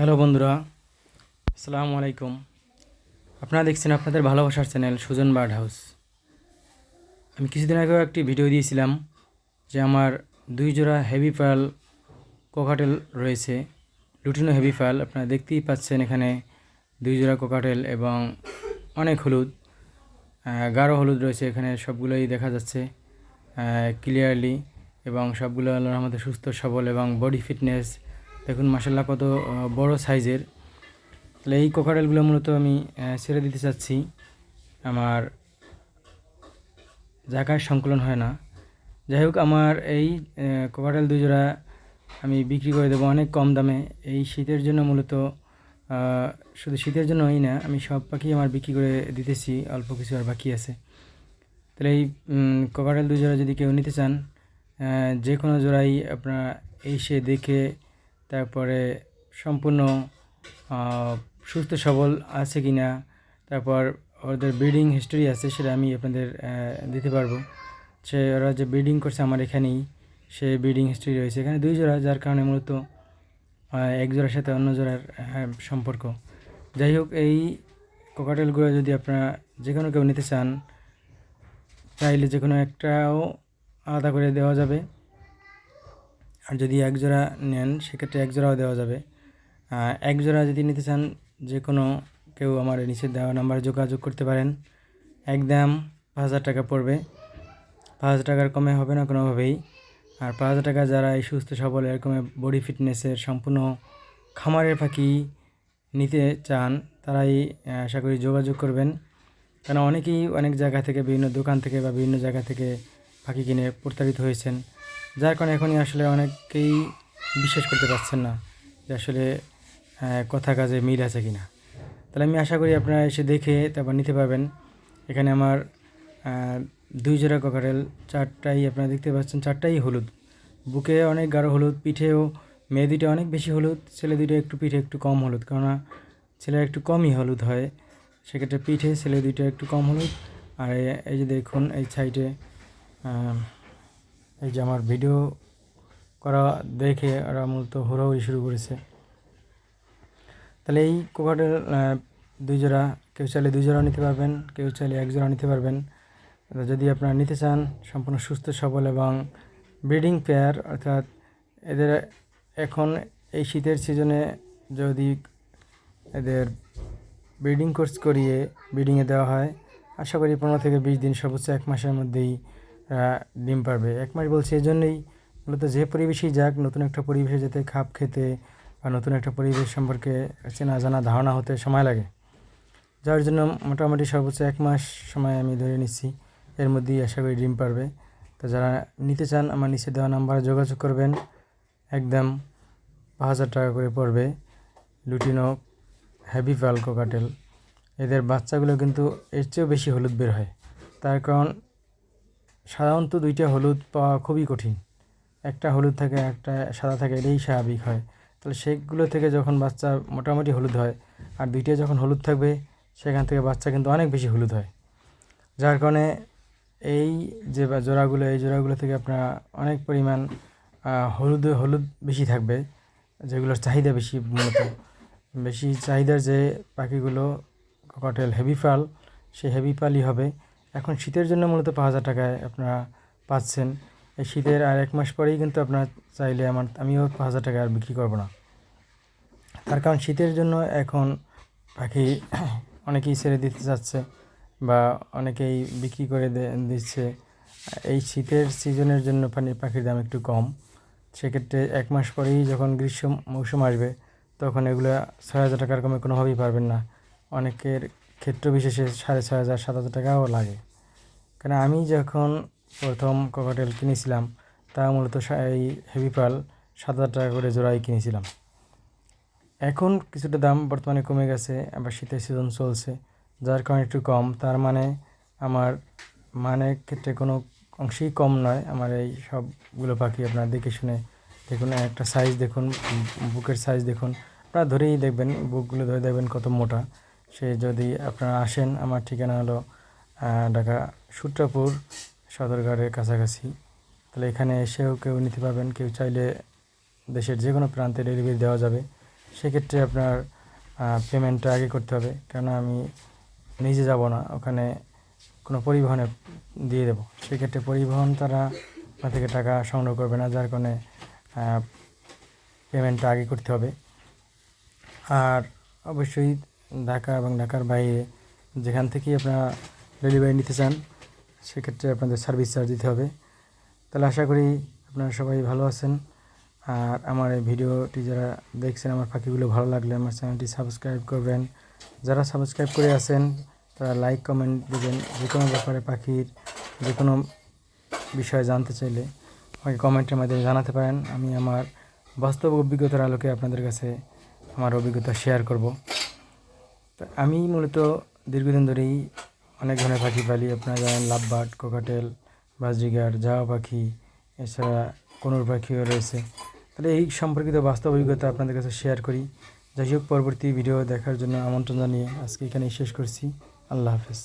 Hello বন্ধুরা, আসসালামু আলাইকুম। আপনারা দেখছেন আপনাদের ভালোবাসার চ্যানেল সুজন বার্ড হাউস আমি কিছুদিন আগেও একটি ভিডিও দিয়েছিলাম যে আমার দুই জোড়া হেভি ফায়াল কোকাটেল রয়েছে। লুটিনো হেভি ফায়াল আপনারা দেখতেই পাচ্ছেন এখানে দুই জোড়া কোকাটেল এবং অনেক হলুদ গাঢ় হলুদ রয়েছে এখানে, সবগুলোই দেখা যাচ্ছে ক্লিয়ারলি এবং সবগুলো আমাদের সুস্থ, সবল এবং বডি ফিটনেস দেখুন মাসাল্লাহ কত বড় সাইজের। তাহলে এই কোকারেলগুলো মূলত আমি ছেড়ে দিতে চাচ্ছি। আমার জায়গায় সংকলন হয় না। যাই হোক, আমার এই কোকারেল দুই জোড়া আমি বিক্রি করে দেবো অনেক কম দামে। এই শীতের জন্য মূলত শুধু শীতের জন্যই না, আমি সব পাখি আমার বিক্রি করে দিতেছি, অল্প কিছু আর বাকি আছে। তাহলে এই কোকারেল দুই জোড়া যদি কেউ নিতে চান যে কোনো জোড়াই আপনারা এসে দেখে তারপরে সম্পূর্ণ সুস্থ, সবল আছে কি না তারপর ওদের ব্রিডিং হিস্টোরি আছে সেটা আমি আপনাদের দিতে পারব। সে, ওরা যে ব্রিডিং করছে আমার এখানেই, সে ব্রিডিং হিস্টোরি রয়েছে। এখানে দুই জোড়া, যার কারণে মূলত এক জোড়ার সাথে অন্য জোড়ার সম্পর্ক। যাই হোক, এই কোকাটেলগুলো যদি আপনারা যে কোনো কেউ নিতে চান, চাইলে যে কোনো একটাও আলাদা করে দেওয়া যাবে। আর যদি এক জোড়া নেন, সেক্ষেত্রে এক জোড়াও দেওয়া যাবে। এক জোড়া যদি নিতে চান, যে কোনো কেউ আমার নিচে দেওয়া নাম্বারে যোগাযোগ করতে পারেন। একদম পাঁচ হাজার টাকা পড়বে। পাঁচ হাজার টাকার কমে হবে না কোনোভাবেই। আর পাঁচ হাজার টাকা যারা এই সুস্থ, সবল, এরকম বডি ফিটনেসের সম্পূর্ণ খামারের পাখি নিতে চান, তারাই আশা করি যোগাযোগ করবেন। কেন অনেকেই অনেক জায়গা থেকে, বিভিন্ন দোকান থেকে বা বিভিন্ন জায়গা থেকে পাখি কিনে প্রতারিত হয়েছেন। যার কারণে এখনই আসলে অনেকেই বিশ্বাস করতে পারছেন না যে আসলে কথা কাজে মিল আছে কি না তাহলে আমি আশা করি আপনারা এসে দেখে তারপর নিতে পারবেন। এখানে আমার দুই জোড়া ককারেল চারটাই আপনারা দেখতে পাচ্ছেন, চারটাই হলুদ। বুকে অনেক গাঢ় হলুদ, পিঠেও, মেয়ে দুটো অনেক বেশি হলুদ, ছেলে দুটো একটু পিঠে একটু কম হলুদ। কেননা ছেলে একটু কমই হলুদ হয়, সেক্ষেত্রে পিঠে ছেলে দুটো একটু কম হলুদ। আর এই যে দেখুন, এই সাইডে এই যে আমার ভিডিও করা দেখে ওরা মূলত হুড়োহুড়ি শুরু করেছে। তাহলে এই কোকাটেল দুই জোড়া, কেউ চাইলে দুই জোড়া নিতে পারবেন, কেউ চাইলে এক জোড়া নিতে পারবেন। যদি আপনারা নিতে চান, সম্পূর্ণ সুস্থ, সবল এবং ব্রিডিং পেয়ার, অর্থাৎ এদের এখন এই শীতের সিজনে যদি এদের ব্রিডিং কোর্স করিয়ে ব্রিডিংয়ে দেওয়া হয়, আশা করি পনেরো থেকে বিশ দিন সর্বোচ্চ এক মাসের মধ্যেই ডিম পারবে। এক মাস বলছি এই জন্যই মূলত যে পরিবেশেই যাক, নতুন একটা পরিবেশে যেতে, খাপ খেতে বা নতুন একটা পরিবেশ সম্পর্কে চেনা জানা ধারণা হতে সময় লাগে। যার জন্য মোটামুটি সর্বোচ্চ এক মাস সময় আমি ধরে নিচ্ছি। এর মধ্যেই আশা করি ডিম পারবে। তো যারা নিতে চান, আমার নিচে দেওয়া নাম্বারে যোগাযোগ করবেন। একদম পাঁচ হাজার টাকা করে পড়বে। লুটিনো হ্যাভি পাল কাটেল। এদের বাচ্চাগুলো কিন্তু এর চেয়েও বেশি হলুদ বের হয়। তার কারণ সাধারণত দুইটা হলুদ পাওয়া খুবই কঠিন। একটা হলুদ থাকে, একটা সাদা থাকে, এটাই স্বাভাবিক হয়। তাহলে সেগুলো থেকে যখন বাচ্চা মোটামুটি হলুদ হয়, আর দুইটা যখন হলুদ থাকবে, সেখান থেকে বাচ্চা কিন্তু অনেক বেশি হলুদ হয়। যার কারণে এই যে জোড়াগুলো, এই জোড়াগুলো থেকে আপনারা অনেক পরিমাণ হলুদ হলুদ বেশি থাকবে, যেগুলোর চাহিদা বেশি মূলত। বেশি চাহিদার যে পাখিগুলো কটেল হেভি পাল সে হেভি পালই হবে। এখন শীতের জন্য মূলত পাঁচ হাজার টাকায় আপনারা পাচ্ছেন। এই শীতের আর এক মাস পরেই কিন্তু আপনারা চাইলে আমার, আমিও পাঁচ হাজার টাকা আর বিক্রি করব না। তার কারণ শীতের জন্য এখন পাখি অনেকেই ছেড়ে দিতে যাচ্ছে বা অনেকেই বিক্রি করে দিচ্ছে। এই শীতের সিজনের জন্য পানি, পাখির দাম একটু কম। সেক্ষেত্রে এক মাস পরেই যখন গ্রীষ্ম মৌসুম আসবে, তখন এগুলো ছয় হাজার টাকার কমে কোনোভাবেই পারবেন না। অনেকের ক্ষেত্র বিশেষে সাড়ে ছয় হাজার, সাত হাজার টাকাও লাগে। কারণ আমি যখন প্রথম ককটেল কিনেছিলাম, তা মূলত এই হেভি পাল সাত হাজার টাকা করে জোড়াই কিনেছিলাম। এখন কিছুটা দাম বর্তমানে কমে গেছে, আবার শীতের সিজন চলছে, যার কারণে একটু কম। তার মানে আমার মানের ক্ষেত্রে কোনো অংশেই কম নয়। আমার এই সবগুলো পাখি আপনারা দেখে শুনে দেখুন, একটা সাইজ দেখুন, বুকের সাইজ দেখুন, আপনারা ধরেই দেখবেন, বুকগুলো ধরে দেখবেন কত মোটা। সে যদি আপনারা আসেন, আমার ঠিকানা হলো ঢাকা সূত্রাপুর সদরঘাটের কাছাকাছি। তাহলে এখানে এসেও কেউ নিতে পারবেন। কেউ চাইলে দেশের যে কোনো প্রান্তে ডেলিভারি দেওয়া যাবে। সেক্ষেত্রে আপনার পেমেন্টটা আগে করতে হবে। কেন আমি নিজে যাব না। ওখানে কোনো পরিবহনে দিয়ে দেবো। সেক্ষেত্রে পরিবহন তারা আপনার থেকে টাকা সংগ্রহ করবে না, যার কারণে পেমেন্টটা আগে করতে হবে। আর অবশ্যই ঢাকা এবং ঢাকার বাইরে যেখান থেকেই আপনারা ডেলিভারি নিতে চান, সেক্ষেত্রে আপনাদের সার্ভিস চার্জ দিতে হবে। তাহলে আশা করি আপনারা সবাই ভালো আছেন। আর আমার এই ভিডিওটি যারা দেখছেন, আমার পাখিগুলো ভালো লাগলে আমার চ্যানেলটি সাবস্ক্রাইব করবেন। যারা সাবস্ক্রাইব করে আছেন, তারা লাইক, কমেন্ট দেবেন। যে কোনো ব্যাপারে পাখির যে কোনো বিষয়ে জানতে চাইলে আমাকে কমেন্টের মাধ্যমে জানাতে পারেন। আমি আমার বাস্তব অভিজ্ঞতার আলোকে আপনাদের কাছে আমার অভিজ্ঞতা শেয়ার করব। আমি মূলত দীর্ঘদিন ধরেই অনেক ধরনের পাখি পালি, আপনারা জানেন লাভবার্ড, কোকাটেল, বাজরিগার জাওয়া পাখি, এছাড়া কোনোর পাখিও রয়েছে। তাহলে এই সম্পর্কিত বাস্তব অভিজ্ঞতা আপনাদের কাছে শেয়ার করি। যাই হোক, পরবর্তী ভিডিও দেখার জন্য আমন্ত্রণ জানিয়ে আজকে এখানেই শেষ করছি। আল্লাহ হাফেজ।